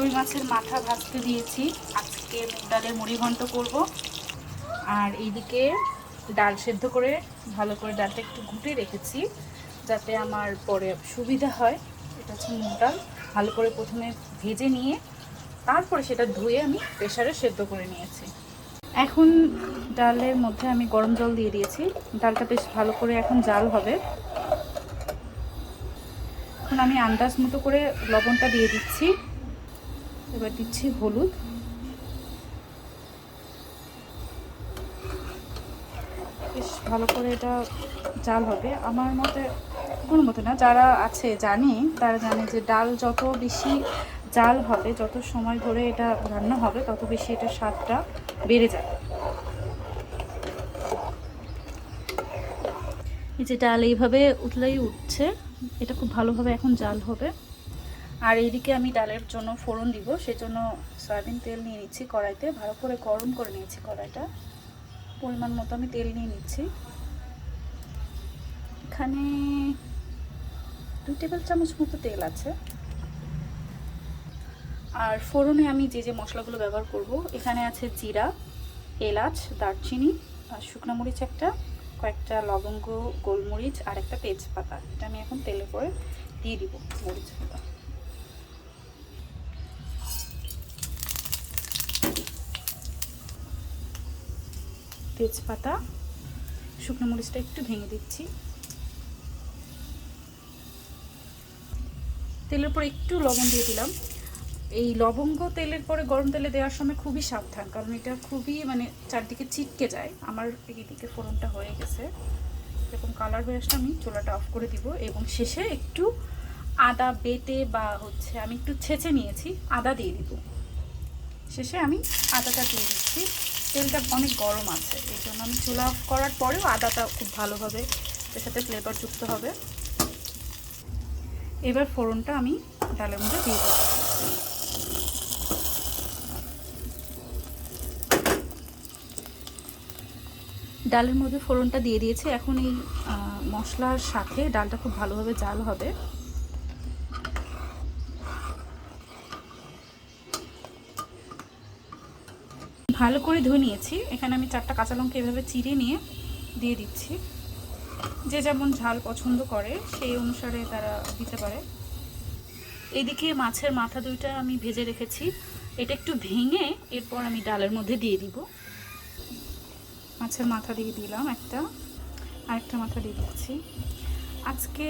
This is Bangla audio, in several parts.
রুই মাছের মাথা ভাজতে দিয়েছি। আজকে মুগ ডালের মুড়ি ঘন্ট করব। আর এইদিকে ডাল সেদ্ধ করে ভালো করে ডালটা একটু ঘুটে রেখেছি, যাতে আমার পরে সুবিধা হয়। এটা হচ্ছে মুগ ডাল। ভালো করে প্রথমে ভেজে নিয়ে তারপরে সেটা ধুয়ে আমি প্রেশারে সেদ্ধ করে নিয়েছি। এখন ডালের মধ্যে আমি গরম জল দিয়ে দিয়েছি। ডালটা বেশ ভালো করে এখন জাল হবে। এখন আমি আন্দাজ মতো করে লবণটা দিয়ে দিচ্ছি। এবার দিচ্ছি হলুদ। বেশ ভালো করে এটা জাল হবে। আমার মতে কোনো মতে না, যারা আছে জানে, তারা জানে যে ডাল যত বেশি জাল হবে, যত সময় ধরে এটা রান্না হবে, তত বেশি এটা স্বাদটা বেড়ে যাবে। এই যে ডাল এইভাবে উতলাই উঠছে, এটা খুব ভালোভাবে এখন জাল হবে। আর এইদিকে আমি ডালের জন্য ফোড়ন দিব, সেজন্য সয়াবিন তেল নিয়ে নিচ্ছি কড়াইতে। ভালো করে গরম করে নিয়েছি কড়াইটা। পরিমাণ মতো আমি তেল নিয়ে নিচ্ছি। এখানে দুই টেবিল চামচ মতো তেল আছে। আর ফোড়নে আমি যে যে মশলাগুলো ব্যবহার করব, এখানে আছে জিরা, এলাচ, দারচিনি, আর শুকনো মরিচ একটা, কয়েকটা লবঙ্গ, গোলমরিচ, আর একটা তেজপাতা। এটা আমি এখন তেলে করে দিয়ে দিব মরিচগুলো তেজপাতা শুকনো মরিচটা একটু ভেঙে দিচ্ছি। তেলের পর একটু লবণ দিয়ে দিলাম। এই লবঙ্গ তেলের পরে গরম তেলে দেওয়ার সময় খুবই সাবধান, কারণ এটা খুবই মানে চারদিকে চিটকে যায়। আমার এদিকে ফোড়নটা হয়ে গেছে। এরকম কালার হয়ে আসলে আমি চোলাটা অফ করে দিব এবং শেষে একটু আদা বেটে বা হচ্ছে আমি একটু ছেঁচে নিয়েছি, আদা দিয়ে দিব। শেষে আমি আদাটা দিয়ে দিচ্ছি। তেলটা অনেক গরম আছে, এই জন্য আমি চুলা অফ করার পরেও আদাটা খুব ভালোভাবে এর সাথে ফ্লেভার যুক্ত হবে। এবার ফোড়নটা আমি ডালের মধ্যে দিয়ে দেবো। ডালের মধ্যে ফোড়নটা দিয়ে দিয়েছে। এখন এই মশলার সাথে ডালটা খুব ভালোভাবে জাল হবে। ভালো করে ধুয়ে নিয়েছি। এখানে আমি চারটা কাঁচা লঙ্কা এভাবে চিড়ে নিয়ে দিয়ে দিচ্ছি। যে যেমন ঝাল পছন্দ করে, সেই অনুসারে তারা দিতে পারে। এদিকে মাছের মাথা দুইটা আমি ভেজে রেখেছি। এটা একটু ভেঙে এরপর আমি ডালের মধ্যে দিয়ে দিব। মাছের মাথা দিয়ে দিলাম একটা। আরেকটা মাথা দিয়ে দিচ্ছি। আজকে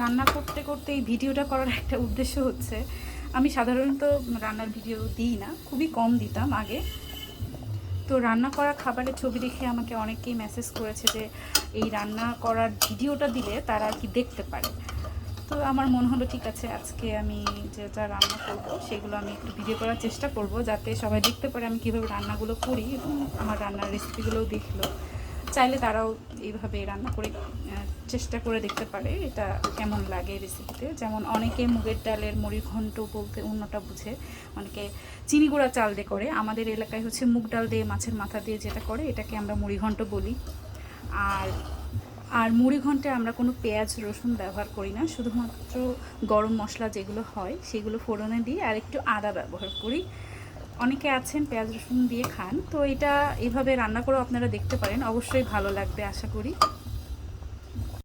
রান্না করতে করতে এই ভিডিওটা করার একটা উদ্দেশ্য হচ্ছে আমি সাধারণত রান্নার ভিডিও দিই না, খুবই কম দিতাম আগে। তো রান্না করা খাবারের ছবি দেখে আমাকে অনেকেই মেসেজ করেছে যে, এই রান্না করার ভিডিওটা দিলে তারা আর কি দেখতে পারে? তো আমার মনে হলো, ঠিক আছে, আজকে আমি যে যা রান্না করব, সেগুলো আমি একটু ভিডিও করার চেষ্টা করব, যাতে সবাই দেখতে পারে আমি কীভাবে রান্নাগুলো করি এবং আমার রান্নার রেসিপিগুলোও দেখল। চাইলে তারাও এইভাবে রান্না করে চেষ্টা করে দেখতে পারে এটা কেমন লাগে রেসিপিতে যেমন অনেকে মুগের ডালের মুড়ি ঘন্ট বলতে অন্যটা বুঝে। অনেকে চিনি গুঁড়া চাল দিয়ে করে। আমাদের এলাকায় হচ্ছে মুগ ডাল দিয়ে মাছের মাথা দিয়ে যেটা করে, এটাকে আমরা মুড়ি ঘন্ট বলি। আর আর মুড়ি ঘন্টে আমরা কোনো পেঁয়াজ, রসুন ব্যবহার করি না। শুধুমাত্র গরম মশলা যেগুলো হয়, সেগুলো ফোড়নে দিই আর একটু আদা ব্যবহার করি। অনেকে আছেন পেঁয়াজ, রসুন দিয়ে খান। তো এটা এভাবে রান্না করেও আপনারা দেখতে পারেন। অবশ্যই ভালো লাগবে, আশা করি।